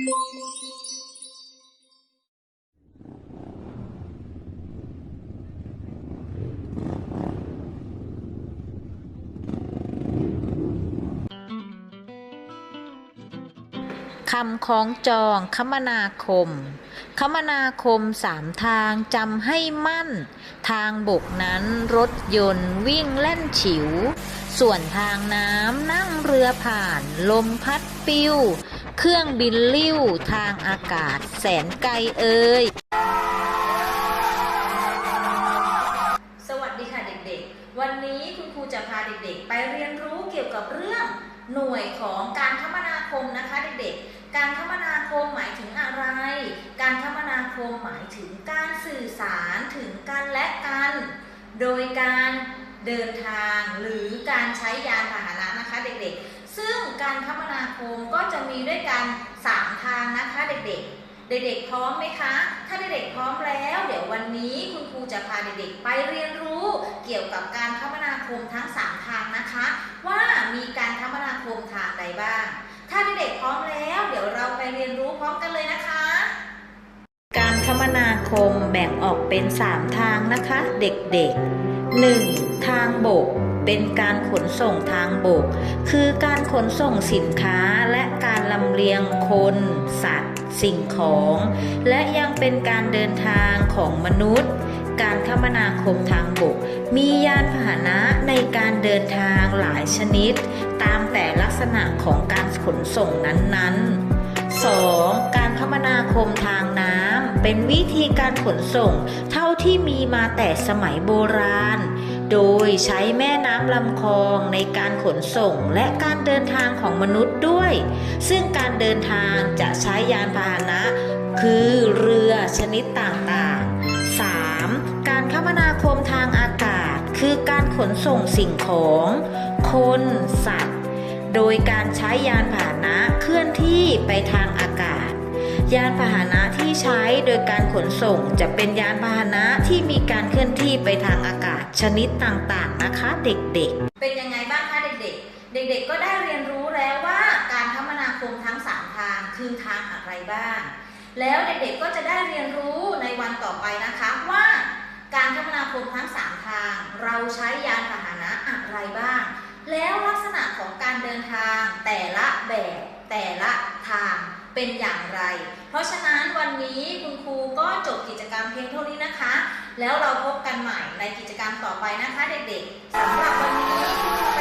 คำคล้องจองคมนาคม คมนาคมสามทางจำให้มั่น ทางบกนั้นรถยนต์วิ่งแล่นฉิว ส่วนทางน้ำนั่งเรือผ่าน ลมพัดปิว เครื่องบินลิ้วทางอากาศแสนไกลเอ่ยสวัสดีค่ะเด็กๆ วันนี้คุณครูจะพาเด็กๆ ไปเรียนรู้เกี่ยวกับเรื่องหน่วยของการคมนาคมนะคะเด็กๆ การคมนาคมหมายถึงอะไร การคมนาคมหมายถึงการสื่อสารถึงกันและกัน โดยการเดินทางหรือการใช้ยานพาหนะนะคะเด็กๆ การคมนาคมก็จะมีด้วยกันสามทางนะคะเด็กๆ เด็กๆพร้อมไหมคะ ถ้าเด็กๆพร้อมแล้ว เดี๋ยววันนี้คุณครูจะพาเด็กๆ ไปเรียนรู้เกี่ยวกับการคมนาคมทั้ง 3 ทางนะคะ ว่ามีการคมนาคมทางใดบ้าง ถ้าเด็กๆพร้อมแล้ว เดี๋ยวเราไปเรียนรู้พร้อมกันเลยนะคะ การคมนาคมแบ่งออกเป็น 3 ทางนะคะ เด็กๆ 1. ทางบก เป็นการขนส่งทางบก คือการขนส่งสินค้าและการลำเลียงคน สัตว์ สิ่งของ และยังเป็นการเดินทางของมนุษย์ การคมนาคมทางบก มียานพาหนะในการเดินทางหลายชนิด ตามแต่ลักษณะของการขนส่งนั้นๆ 2. การคมนาคมทางน้ำเป็นวิธีการขนส่ง เท่าที่มีมาแต่สมัยโบราณ โดยใช้แม่น้ำลำคลองในการขนส่งและการเดินทางของมนุษย์ด้วย ซึ่งการเดินทางจะใช้ยานพาหนะ คือเรือชนิดต่างๆ 3. การคมนาคมทางอากาศ คือการขนส่งสิ่งของ คน สัตว์ โดยการใช้ยานพาหนะเคลื่อนที่ไปทางอากาศ ยานพาหนะ ที่ใช้โดยการขนส่งจะเป็นยานพาหนะที่มีการเคลื่อนที่ไปทางอากาศชนิดต่างๆนะคะ เด็กๆ เป็นยังไงบ้างคะเด็กๆ เด็กๆ ก็ได้เรียนรู้แล้วว่าการคมนาคมทั้ง 3 ทางคือทางอะไรบ้าง แล้วเด็กๆ ก็จะได้เรียนรู้ในวันต่อไปนะคะว่าการคมนาคมทั้ง 3 ทาง เราใช้ยานพาหนะอะไรบ้าง แล้วลักษณะของการเดินทางแต่ละแบบแต่ละทาง เป็นอย่างไร เพราะฉะนั้นวันนี้คุณครูก็จบกิจกรรมเพียงเท่านี้นะคะ แล้วเราพบกันใหม่ในกิจกรรมต่อไปนะคะเด็กๆสำหรับวันนี้คุณครูไป